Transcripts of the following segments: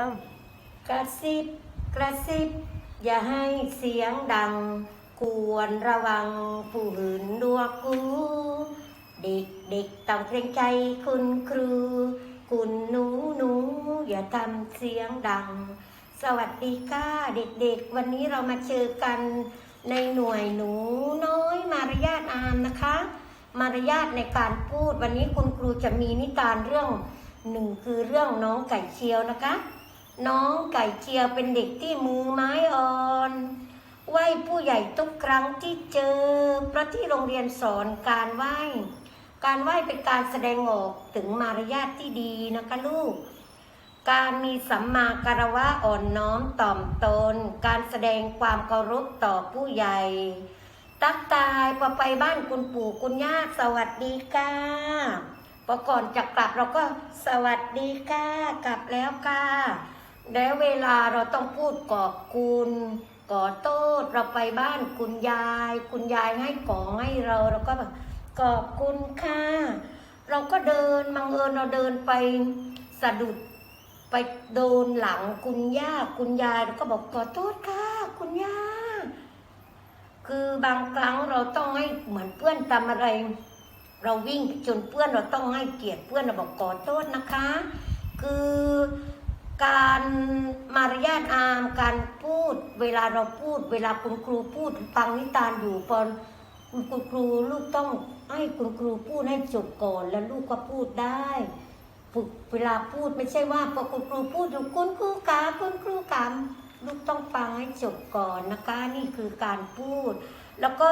อ้ากระซิบกระซิบ อย่าให้เสียงดังควรระวังผู้หืนดวกกู เด็กเด็กต้องเกรงใจคุณครู คุณหนูหนูอย่าทำเสียงดัง สวัสดีค่ะเด็กๆ วันนี้เรามาเจอกันในหน่วยหนูน้อยมารยาทอามนะคะ มารยาทในการพูดวันนี้คุณครูจะมีนิทานเรื่องหนึ่งคือเรื่องน้องไก่เชียวนะคะ น้องไก่เชียวเป็นเด็กที่มือไม้อ่อนไหว้ผู้ใหญ่ทุกครั้งที่เจอเพราะที่โรงเรียนสอนการไหว้ การไหว้เป็นการแสดงออกถึงมารยาทที่ดีนะคะลูก การมีสัมมาการวะอ่อนน้อมถ่อมตน การแสดงความเคารพต่อผู้ใหญ่ ตักตายพอไปบ้านคุณปู่คุณย่าสวัสดีค่ะพอก่อนจะกลับเราก็สวัสดีค่ะกลับแล้วค่ะ แล้วเวลาเราต้องพูดขอบคุณขอโทษเราไปบ้านคุณยาย คุณยายให้ของให้เราเราก็แบบขอบคุณค่ะเราก็เดินบังเอิญเราเดินไปสะดุดไปโดนหลังคุณย่าคุณยายเราก็บอกขอโทษค่ะ คุณย่าคือบางครั้งเราต้องให้เหมือนเพื่อนทำอะไร เราวิ่งจนเพื่อนเราต้องให้เกียรติเพื่อนเราบอกขอโทษนะคะ คือ การมารยาทอามการพูด เวลาเราพูด เวลาคุณครูพูดฟังนิทานอยู่พอนคุณครูลูกต้องให้คุณครูพูดให้จบก่อนแล้วลูกก็พูดได้ฝึกเวลาพูดไม่ใช่ว่าพอคุณครูพูดอยู่คุณครูกาคุณครูกาลูกต้องฟังให้จบก่อนนะคะนี่คือการพูด แล้วก็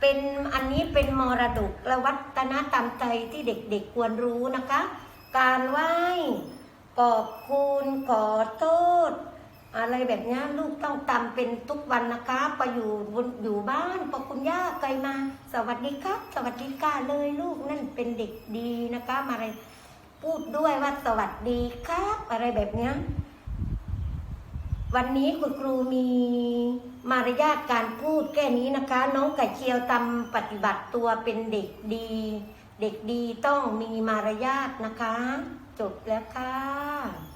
เป็นอันนี้เป็นมรดกและวัฒนธรรมไทยที่เด็กๆควรรู้นะคะ การไหว้ ขอบคุณขอโทษ อะไรแบบนี้ลูกต้องทำเป็นทุกวันนะคะไปอยู่บนอยู่บ้านพอคุณย่าไกลมา สวัสดีครับ สวัสดีค่ะเลยลูกนั่นเป็นเด็กดีนะคะมาอะไรพูดด้วยว่าสวัสดีครับ อะไรแบบนี้วันนี้คุณครูมีมารยาทการพูดแค่นี้นะคะ น้องไก่เชียวทำปฏิบัติตัวเป็นเด็กดี เด็กดีต้องมีมารยาทนะคะ จบแล้วค่ะ